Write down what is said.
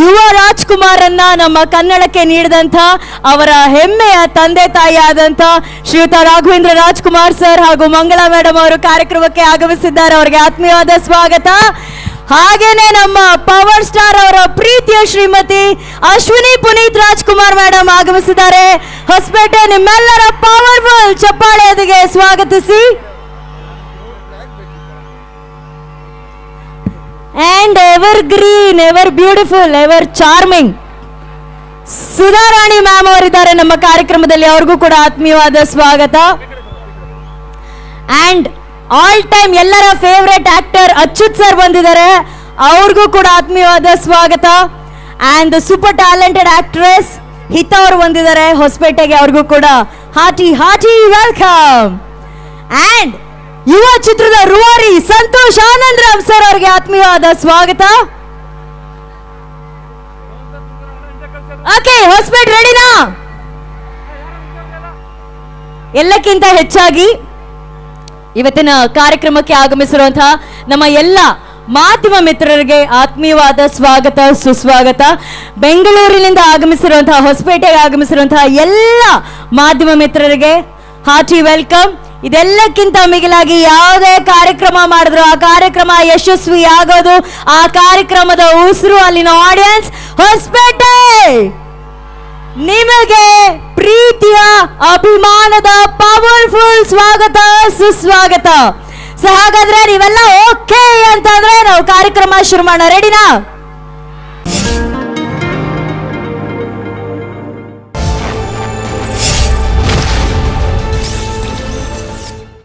ಯುವ ರಾಜ್ಕುಮಾರನ್ನ ನಮ್ಮ ಕನ್ನಡಕ್ಕೆ ನೀಡಿದಂಥ ಅವರ ಹೆಮ್ಮೆಯ ತಂದೆ ತಾಯಿ ಆದಂಥ ಶ್ರೀಯುತ ರಾಘವೇಂದ್ರ ರಾಜ್ಕುಮಾರ್ ಸರ್ ಹಾಗೂ ಮಂಗಳಾ ಮೇಡಮ್ ಅವರು ಕಾರ್ಯಕ್ರಮಕ್ಕೆ ಆಗಮಿಸಿದ್ದಾರೆ. ಅವರಿಗೆ ಆತ್ಮೀಯವಾದ ಸ್ವಾಗತ. ಹಾಗೇನೆ ನಮ್ಮ ಪವರ್ ಸ್ಟಾರ್ ಅವರ ಪ್ರೀತಿಯ ಶ್ರೀಮತಿ ಅಶ್ವಿನಿ ಪುನೀತ್ ರಾಜ್ಕುಮಾರ್ ಮೇಡಮ್ ಆಗಮಿಸಿದ್ದಾರೆ. ಹೊಸಪೇಟೆ ನಿಮ್ಮೆಲ್ಲರ ಪವರ್ಫುಲ್ ಚಪ್ಪಾಳೆಯೊಂದಿಗೆ ಸ್ವಾಗತಿಸಿ. And evergreen ever beautiful ever charming Sudharani ma'am ಅವರಿದ್ದಾರೆ ನಮ್ಮ ಕಾರ್ಯಕ್ರಮದಲ್ಲಿ, ಅವ್ರಿಗೂ ಕೂಡ ಆತ್ಮೀಯವಾದ ಸ್ವಾಗತ. ಆ್ಯಂಡ್ ಆಲ್ ಟೈಮ್ ಎಲ್ಲರ ಫೇವ್ರೆಟ್ ಆಕ್ಟರ್ ಅಚ್ಯುತ್ ಸರ್ ಬಂದಿದ್ದಾರೆ, ಅವ್ರಿಗೂ ಕೂಡ ಆತ್ಮೀಯವಾದ ಸ್ವಾಗತ. ಆ್ಯಂಡ್ ಸೂಪರ್ ಟ್ಯಾಲೆಂಟೆಡ್ ಆಕ್ಟ್ರೆಸ್ ಹಿತ ಅವರು ಬಂದಿದ್ದಾರೆ, ಹೊಸಪೇಟೆಗೆ ಅವ್ರಿಗೂ ಕೂಡ ಹಾಟಿ ಹಾಟಿ ವೆಲ್ಕಮ್ ಅಂಡ್ ಯುವ ಚಿತ್ರದ ರುವಾರಿ ಸಂತೋಷ್ ಆನಂದ್ ರಾಮ್ ಸರ್ ಅವರಿಗೆ ಆತ್ಮೀಯವಾದ ಸ್ವಾಗತ. ಓಕೆ, ಹೊಸಪೇಟ್ ರೆಡಿನಾ? ಎಲ್ಲಕ್ಕಿಂತ ಹೆಚ್ಚಾಗಿ ಇವತ್ತಿನ ಕಾರ್ಯಕ್ರಮಕ್ಕೆ ಆಗಮಿಸಿರುವಂತಹ ನಮ್ಮ ಎಲ್ಲ ಮಾಧ್ಯಮ ಮಿತ್ರರಿಗೆ ಆತ್ಮೀಯವಾದ ಸ್ವಾಗತ, ಸುಸ್ವಾಗತ. ಬೆಂಗಳೂರಿನಿಂದ ಆಗಮಿಸಿರುವಂತಹ, ಹೊಸಪೇಟೆಗೆ ಆಗಮಿಸಿರುವಂತಹ ಎಲ್ಲ ಮಾಧ್ಯಮ ಮಿತ್ರರಿಗೆ ಹಾರ್ಟಿ ವೆಲ್ಕಮ್. ಇದೆಲ್ಲಕ್ಕಿಂತ ಮಿಗಿಲಾಗಿ ಯಾವುದೇ ಕಾರ್ಯಕ್ರಮ ಮಾಡಿದ್ರು ಆ ಕಾರ್ಯಕ್ರಮ ಯಶಸ್ವಿ ಆಗೋದು ಆ ಕಾರ್ಯಕ್ರಮದ ಉಸಿರು ಅಲ್ಲಿನ ಆಡಿಯನ್ಸ್ ಹೊಸಪೇಟೆ. ನಿಮಗೆ ಪ್ರೀತಿಯ, ಅಭಿಮಾನದ ಪವರ್ಫುಲ್ ಸ್ವಾಗತ, ಸುಸ್ವಾಗತ. ಸೊ ಹಾಗಾದ್ರೆ ನೀವೆಲ್ಲ ಓಕೆ ಅಂತಂದ್ರೆ ನಾವು ಕಾರ್ಯಕ್ರಮ ಶುರು ಮಾಡೋಣ. ರೆಡಿನಾ